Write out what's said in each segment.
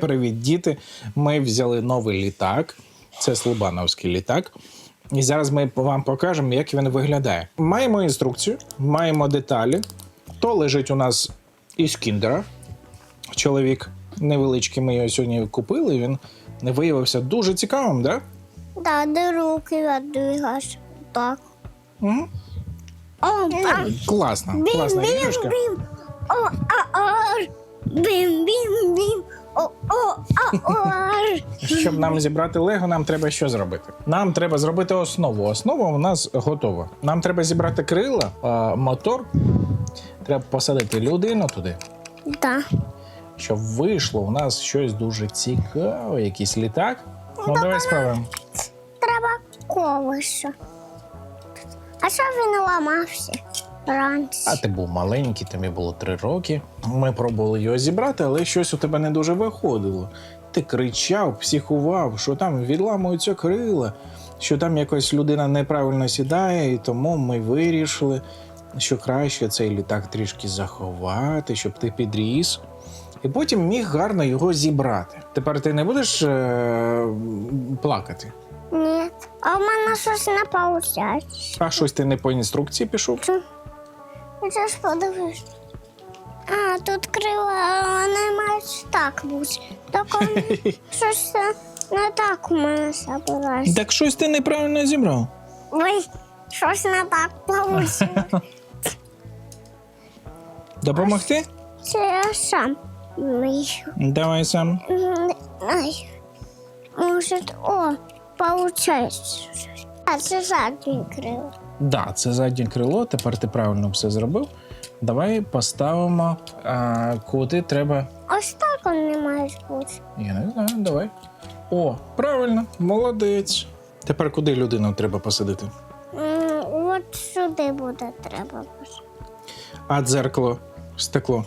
Привіт, діти. Ми взяли новий літак. Це Слобановський літак. І зараз ми вам покажемо, як він виглядає. Маємо інструкцію, маємо деталі. То лежить у нас із кіндера. Чоловік невеличкий, ми його сьогодні купили. Він не виявився дуже цікавим, да? Да, де руки віддвигаєш. Так. Угу. О, так. Класна, класна іграшка. Бім. О, а, ар. Бім, бім, бім. Щоб нам зібрати Лего, нам треба що зробити? Нам треба зробити основу. Основа у нас готова. Нам треба зібрати крила, мотор. Треба посадити людину туди, Да. щоб вийшло у нас щось дуже цікаве, якийсь літак. Ну, давай спробуємо. Треба колесо. А що він ламався раніше? А ти був маленький, тобі було три роки. Ми пробували його зібрати, але щось у тебе не дуже виходило. Ти кричав, психував, що там відламуються крила, що там якось людина неправильно сідає, і тому ми вирішили, що краще цей літак трішки заховати, щоб ти підріс. І потім міг гарно його зібрати. Тепер ти не будеш е- плакати. Ні. А в мене щось не виходить. А щось ти не по інструкції пішов? Я ж подивись. А, тут крила мають так бути. Тільки щось не так у мене забилось. Так щось ти неправильно зібрав. Ой, щось не так вийшло. Допомогти? Це я сам. Давай сам. Не. Може, о, получається. А це заднє крило. Да, це заднє крило. Тепер ти правильно все зробив. Давай поставимо, а, куди треба. Ось так вони мають бути. Я не знаю, давай. О, правильно, молодець. Тепер куди людину треба посадити? М, От сюди буде треба. А дзеркало, стекло.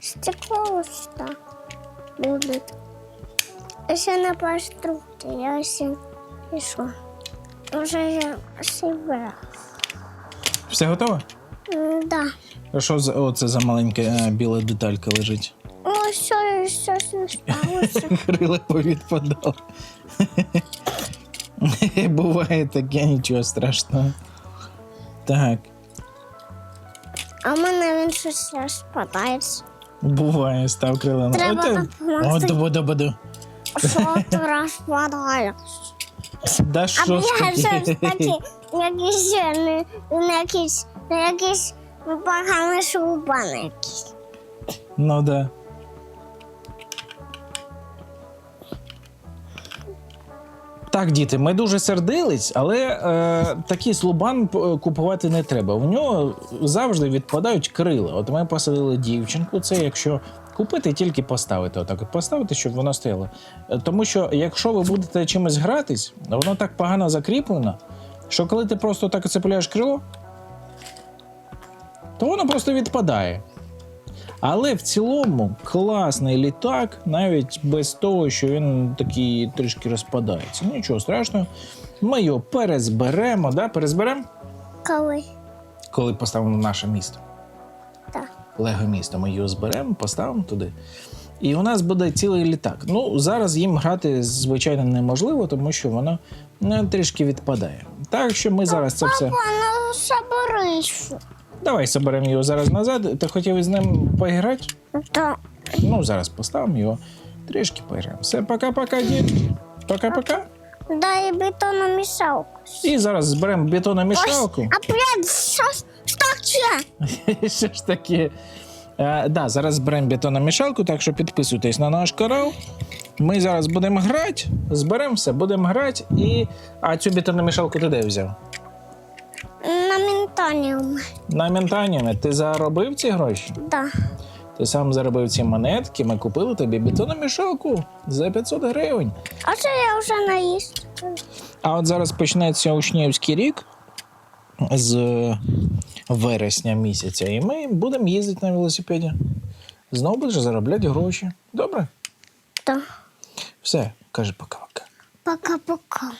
Стекло ось так буде. Ще не пострути, я ще пішла. Вже я зібрав. Все готово? Да. А що за о, це за маленька е, біла деталька лежить? Ось що щось не сталося. Крила повідпадали. Буває таке, нічого страшного. Так, А в мене він щось розпадається. буває, став крила. Треба допомогти. О, добу, добу, добу. Що ти розпадається? Да А що я ж таке? такі, якісь, е, не- не якісь, якісь погані шубани якісь. Ну да. Так, діти, ми дуже сердились, але е, такий слубан купувати не треба. У нього завжди відпадають крила. От ми посадили дівчинку. Це якщо купити, тільки поставити. Отак от поставити, щоб воно стояло. Тому що якщо ви будете чимось гратись, воно так погано закріплено, що коли ти просто так цепляєш крило, то воно просто відпадає. Але в цілому класний літак, навіть без того, що він такий трішки розпадається. Нічого страшного. Ми його перезберемо, да? перезберемо, Коли? коли поставимо в наше місто. Так. Лего місто. Ми його зберемо, поставимо туди. І у нас буде цілий літак. Ну, зараз їм грати, звичайно, неможливо, тому що воно ну, трішки відпадає. Так що ми зараз це все. Папа, ну соберись. Давай соберемо його зараз назад. Ти хотів із ним поіграти? То Ну, зараз поставимо його, трішки поіграємо. Все, пока-пока, дід. Пока-пока. дай бетонну мішалку. І зараз зберемо бетономішалку. Опять щось таке. Що ж таке? Е, да, зараз зберемо бетономішалку, так що підписуйтесь на наш канал. Ми зараз будемо грати, зберемо все, будемо грати. І... А цю бетономішалку ти де взяв? На ментоніум. На ментаніумі. Ти заробив ці гроші? Да. Ти сам заробив ці монетки, ми купили тобі бетономішалку за 500 гривень. А це я вже наїсть. А от зараз почнеться учнівський рік з вересня місяця, і ми будемо їздити на велосипеді. Знову будеш заробляти гроші. Добре? Да. Все, каже пока-пока. Пока-пока.